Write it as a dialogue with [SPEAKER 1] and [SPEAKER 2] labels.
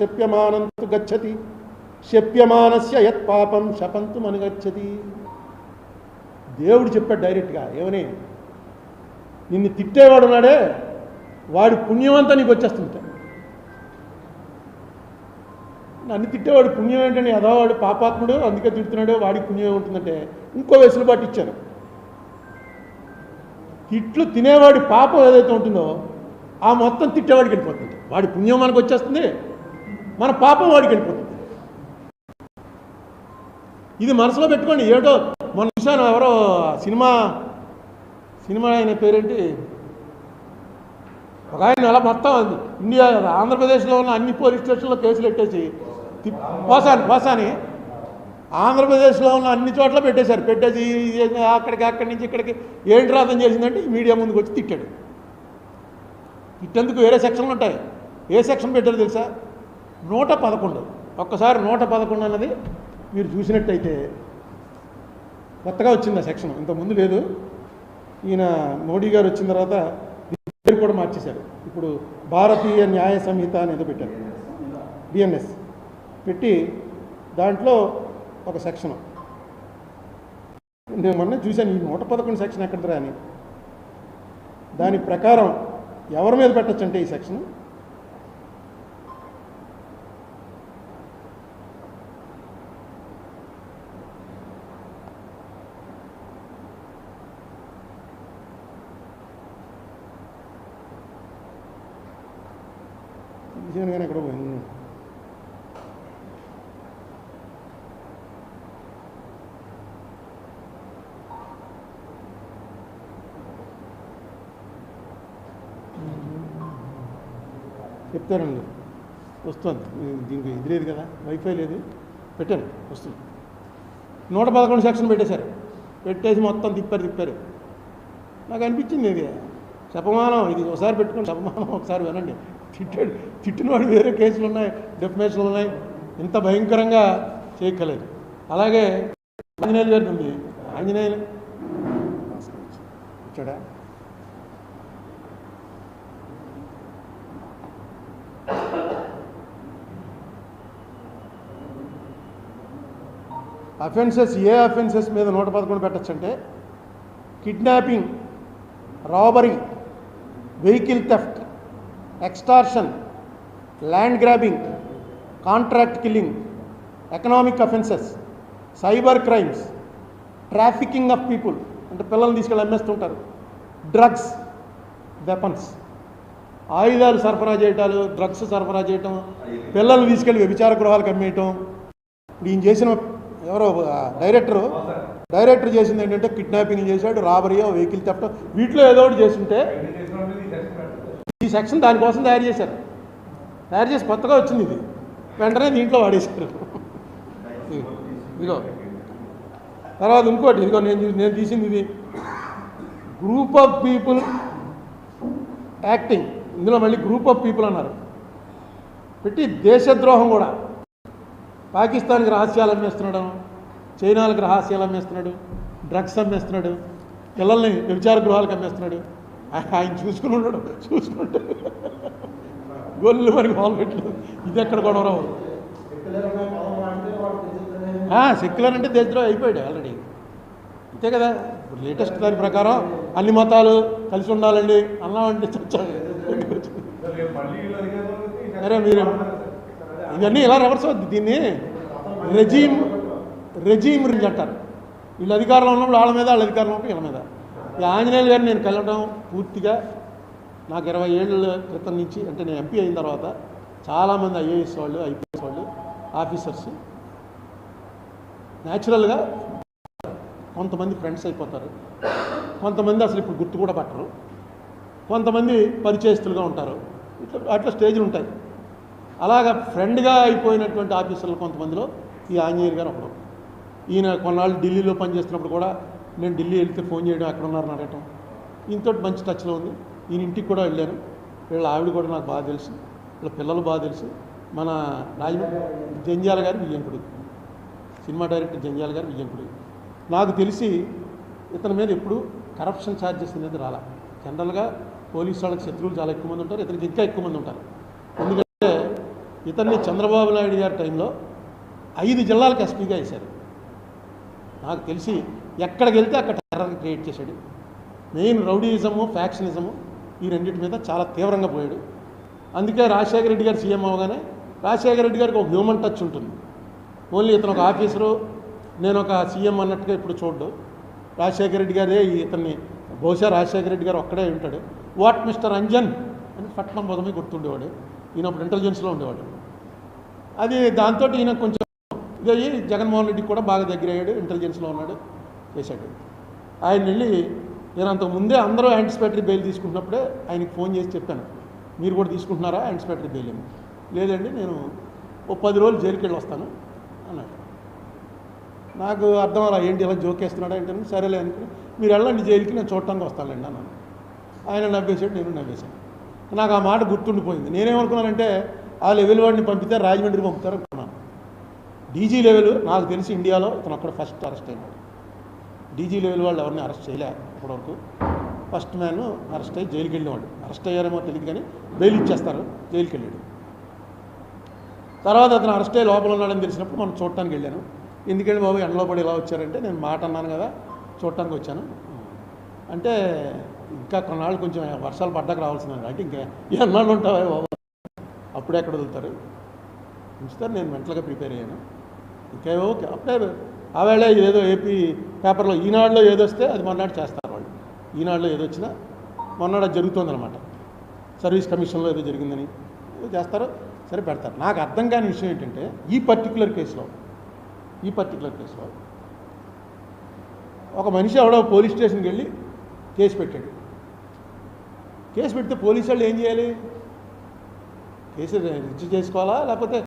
[SPEAKER 1] శప్యమానంతు గచ్చతి. శప్యమానస్య యత్ పాపం శపంతు మనగచ్చతి. దేవుడు చెప్పాడు డైరెక్ట్గా ఏమని? నిన్ను తిట్టేవాడు ఉన్నాడే వాడి పుణ్యమంతా నీకు వచ్చేస్తుంట. నన్ను తిట్టేవాడు పుణ్యం ఏంటని అదోవాడు పాపాత్ముడు అందుకే తిడుతున్నాడు వాడికి పుణ్యం ఏముంటుందంటే ఇంకో వెసులుబాటు ఇచ్చాను తిట్లు తినేవాడి పాపం ఏదైతే ఉంటుందో ఆ మొత్తం తిట్టేవాడికి వెళ్ళిపోతుంది. వాడి పుణ్యం మనకు వచ్చేస్తుంది మన పాపం వాడికి వెళ్ళిపోతుంది. ఇది మనసులో పెట్టుకోండి. ఏటో మన చూశాను ఎవరో సినిమా సినిమా ఆయన పేరేంటి? ఒక ఆయన అలా మొత్తం ఇండియా ఆంధ్రప్రదేశ్లో ఉన్న అన్ని పోలీస్ స్టేషన్లో కేసులు పెట్టేసి తి- పోసాని పోసాని. ఆంధ్రప్రదేశ్లో ఉన్న అన్ని చోట్ల పెట్టేశారు. పెట్టేసి అక్కడికి అక్కడి నుంచి ఇక్కడికి ఏంటి రాదని చేసిందంటే మీడియా ముందుకు వచ్చి తిట్టాడు. తిట్టేందుకు వేరే సెక్షన్లు ఉంటాయి. ఏ సెక్షన్ పెట్టారు తెలుసా? నూట పదకొండు. ఒక్కసారి నూట పదకొండు అన్నది మీరు చూసినట్టయితే కొత్తగా వచ్చింది ఆ సెక్షన్. ఇంతకుముందు లేదు. ఈయన మోడీ గారు వచ్చిన తర్వాత పేరు కూడా మార్చేశారు. ఇప్పుడు భారతీయ న్యాయ సంహిత అనేది పెట్టారు. బిఎన్ఎస్ పెట్టి దాంట్లో ఒక సెక్షన్. నేను మొన్న చూశాను ఈ నూట పదకొండు సెక్షన్ ఎక్కడరా అని. దాని ప్రకారం ఎవరి మీద పెట్టచ్చు అంటే ఈ సెక్షన్? తీసాను కానీ ఎక్కడ పోయింది. చెప్తారండి వస్తుంది. దీనికి ఇది లేదు కదా. వైఫై లేదు. పెట్టాను వస్తుంది. నూట పదకొండు సెక్షన్ పెట్టేశారు. పెట్టేసి మొత్తం తిప్పారు తిప్పారు. నాకు అనిపించింది ఇది. శపమానం ఇది ఒకసారి పెట్టుకుని శపమానం ఒకసారి వినండి. తిట్టాడు తిట్టినవాడు వేరే కేసులు ఉన్నాయి డెఫినేషన్లు ఉన్నాయి ఇంత భయంకరంగా చేయక్కలేదు అలాగే ఆంజనేయులు గారిది ఉంది. ఆంజనేయులు? వచ్చాడా? అఫెన్సెస్ ఏ అఫెన్సెస్ మీద నూట పదకొండు పెట్టచ్చు అంటే kidnapping robbery vehicle theft extortion land grabbing contract killing economic offences cyber crimes trafficking of people అంటే పిల్లల్ని తీసుకెళ్ళి అమ్మేస్తుంటారు. డ్రగ్స్ వెపన్స్ ఆయుధాలు సరఫరా చేయటాలు డ్రగ్స్ సరఫరా చేయటం పిల్లల్ని తీసుకెళ్ళి వ్యభిచార గృహాలకు అమ్మేయటం. ఇప్పుడు ఈయన చేసిన ఎవరో డైరెక్టరు డైరెక్టర్ చేసింది ఏంటంటే కిడ్నాపింగ్ చేశాడు రాబరీయో వెహికల్ థెఫ్ట్ వీటిలో ఏదో ఒకటి చేస్తుంటే ఈ సెక్షన్ దానికోసం తయారు చేశారు. తయారు చేసి కొత్తగా వచ్చింది ఇది. వెంటనే దీంట్లో వాడేశారు. ఇదిగో. తర్వాత ఇంకోటి ఇదిగో నేను నేను తీసింది ఇది. గ్రూప్ ఆఫ్ పీపుల్ యాక్టింగ్ ఇందులో మళ్ళీ గ్రూప్ ఆఫ్ పీపుల్ అన్నారు. పెట్టి దేశద్రోహం కూడా. పాకిస్తాన్కి రహస్యాలు అమ్మేస్తున్నాడు. చైనాలకు రహస్యాలు అమ్మేస్తున్నాడు. డ్రగ్స్ అమ్మేస్తున్నాడు. పిల్లల్ని వ్యభిచార గృహాలకు అమ్మేస్తున్నాడు. ఆయన చూసుకుని ఉన్నాడు చూసుకుంటే గొల్లు మనకి మొదలు పెట్టలేదు. ఇది ఎక్కడ గొడవ సెక్యులర్ అంటే దేశద్రోహం అయిపోయాడు ఆల్రెడీ. అంతే కదా? ఇప్పుడు లేటెస్ట్ దాని ప్రకారం అన్ని మతాలు కలిసి ఉండాలండి అన్నామంటే చచ్చాడు అరే మీరు ఇవన్నీ ఎలా రివర్స్ అవుద్ది. దీన్ని రెజీమ్ రెజీమ్ రింజ్ అంటారు. వీళ్ళు అధికారంలో ఉన్నప్పుడు వాళ్ళ మీద వాళ్ళ అధికారంలో ఉన్నప్పుడు వీళ్ళ మీద. ఆంజనేయులు గారిని నేను కలవడం పూర్తిగా నాకు ఇరవై ఏళ్ళ క్రితం నుంచి అంటే నేను ఎంపీ అయిన తర్వాత చాలామంది ఐఏఎస్ వాళ్ళు ఐపీఎస్ వాళ్ళు ఆఫీసర్స్ న్యాచురల్గా కొంతమంది ఫ్రెండ్స్ అయిపోతారు. కొంతమంది అసలు ఇప్పుడు గుర్తు కూడా పట్టరు. కొంతమంది పరిచయస్తులుగా ఉంటారు. ఇట్లా అట్లా స్టేజ్లు ఉంటాయి. అలాగా ఫ్రెండ్గా అయిపోయినటువంటి ఆఫీసర్లు కొంతమందిలో ఈ ఆంజనేయులు గారు ఒకడు ఈయన కొన్నాళ్ళు ఢిల్లీలో పనిచేస్తున్నప్పుడు కూడా నేను ఢిల్లీ వెళ్తే ఫోన్ చేయడం అక్కడ ఉన్నారని అడగటం. ఈయనతో మంచి టచ్లో ఉంది. ఈయన ఇంటికి కూడా వెళ్ళాను. వీళ్ళ ఆవిడ కూడా నాకు బాగా తెలుసు. వీళ్ళ పిల్లలు బాగా తెలుసు. మన రాజమండ్రి జంజాల గారు విజయంకుడు. సినిమా డైరెక్టర్ జంజాల గారు విజయంకుడు. నాకు తెలిసి ఇతని మీద ఎప్పుడు కరప్షన్ ఛార్జెస్ అనేది రాలా. జనరల్గా పోలీసు వాళ్ళకి శత్రువులు చాలా ఎక్కువ మంది ఉంటారు. ఇతనికి ఇంకా ఎక్కువ మంది ఉంటారు. ఎందుకంటే ఇతన్ని చంద్రబాబు నాయుడు గారి టైంలో ఐదు జిల్లాలకు ఎస్పీగా వేశారు. నాకు తెలిసి ఎక్కడికి వెళ్తే అక్కడ టెర్రర్ క్రియేట్ చేశాడు. మెయిన్ రౌడీయిజము ఫ్యాక్షనిజము ఈ రెండింటి మీద చాలా తీవ్రంగా పోయాడు. అందుకే రాజశేఖర రెడ్డి గారు సీఎం అవగానే రాజశేఖర రెడ్డి గారికి ఒక హ్యూమన్ టచ్ ఉంటుంది. ఓన్లీ ఇతను ఒక ఆఫీసరు నేను ఒక సీఎం అన్నట్టుగా ఇప్పుడు చూడ్డు. రాజశేఖర రెడ్డి గారే ఈ ఇతన్ని బహుశా రాజశేఖర రెడ్డి గారు ఒక్కడే ఉంటాడు. వాట్ మిస్టర్ అంజన్ అని పట్నం పదమే గుర్తుండేవాడు. ఈయన అప్పుడు ఇంటెలిజెన్స్లో ఉండేవాడు. అది దాంతో ఈయన కొంచెం ఇదయ్యి జగన్మోహన్ రెడ్డికి కూడా బాగా దగ్గర అయ్యాడు ఇంటెలిజెన్స్లో ఉన్నాడు చేశాడు. ఆయన వెళ్ళి నేను అంతకు ముందే అందరూ యాంటిసిపేటరీ బెయిల్ తీసుకుంటున్నప్పుడే ఆయనకి ఫోన్ చేసి చెప్పాను. మీరు కూడా తీసుకుంటున్నారా? యాంటిసిపేటరీ బెయిల్ లేదండి నేను ఓ పది రోజులు జైలుకి వెళ్ళి వస్తాను అన్నాడు. నాకు అర్థం అలా ఏంటి ఇలా జోకేస్తున్నాడా ఏంటని సరేలే అనుకుని మీరు వెళ్ళండి జైలుకి నేను చూడటానికి వస్తానండి అన్నాను. ఆయన నవ్వేశాడు నేను నవ్వేశాను. నాకు ఆ మాట గుర్తుండిపోయింది. నేనేమనుకున్నానంటే ఆ లెవెల్ వాడిని పంపితే రాజమండ్రి పంపుతారు. డీజీ లెవెల్ నాకు తెలిసి ఇండియాలో ఇతను అక్కడ ఫస్ట్ అరెస్ట్ అయినాడు డీజీ లెవెల్ వాళ్ళు ఎవరిని అరెస్ట్ చేయలే ఇప్పటివరకు ఫస్ట్ మ్యాన్ అరెస్ట్ అయ్యి జైలుకి వెళ్ళేవాడు. అరెస్ట్ అయ్యారేమో తెలియదు కానీ బెయిల్ ఇచ్చేస్తారు జైలుకి వెళ్ళాడు. తర్వాత అతను అరెస్ట్ అయ్యి లోపల ఉన్నాడని తెలిసినప్పుడు మనం చూడటానికి వెళ్ళాను. ఎందుకంటే బాబు ఎండలో పడి ఇలా వచ్చారంటే నేను మాట అన్నాను కదా చూడటానికి వచ్చాను. అంటే ఇంకా కొన్నాళ్ళు కొంచెం వర్షాలు పడ్డాక రావాల్సింది అంటే ఇంకా ఎన్నాళ్ళు ఉంటావా బాబు? అప్పుడే ఎక్కడ వదులుతారు. ఉంచుతారు నేను మెంటల్గా ప్రిపేర్ అయ్యాను. ఓకే ఓకే అప్పుడే ఆవేళ ఏదో ఏపీ పేపర్లో ఈనాడులో ఏదొస్తే అది మొన్నటి చేస్తారు వాళ్ళు. ఈనాడులో ఏదో వచ్చినా మొన్నటి అది సర్వీస్ కమిషన్లో ఏదో జరిగిందని ఏదో చేస్తారో సరే పెడతారు. నాకు అర్థం కాని విషయం ఏంటంటే ఈ పర్టికులర్ కేసులో ఈ పర్టికులర్ కేసులో ఒక మనిషి ఎవడో పోలీస్ స్టేషన్కి వెళ్ళి కేసు పెట్టాడు. కేసు పెడితే పోలీసు వాళ్ళు ఏం చేయాలి? కేసు రిజిస్టర్ చేసుకోవాలా? లేకపోతే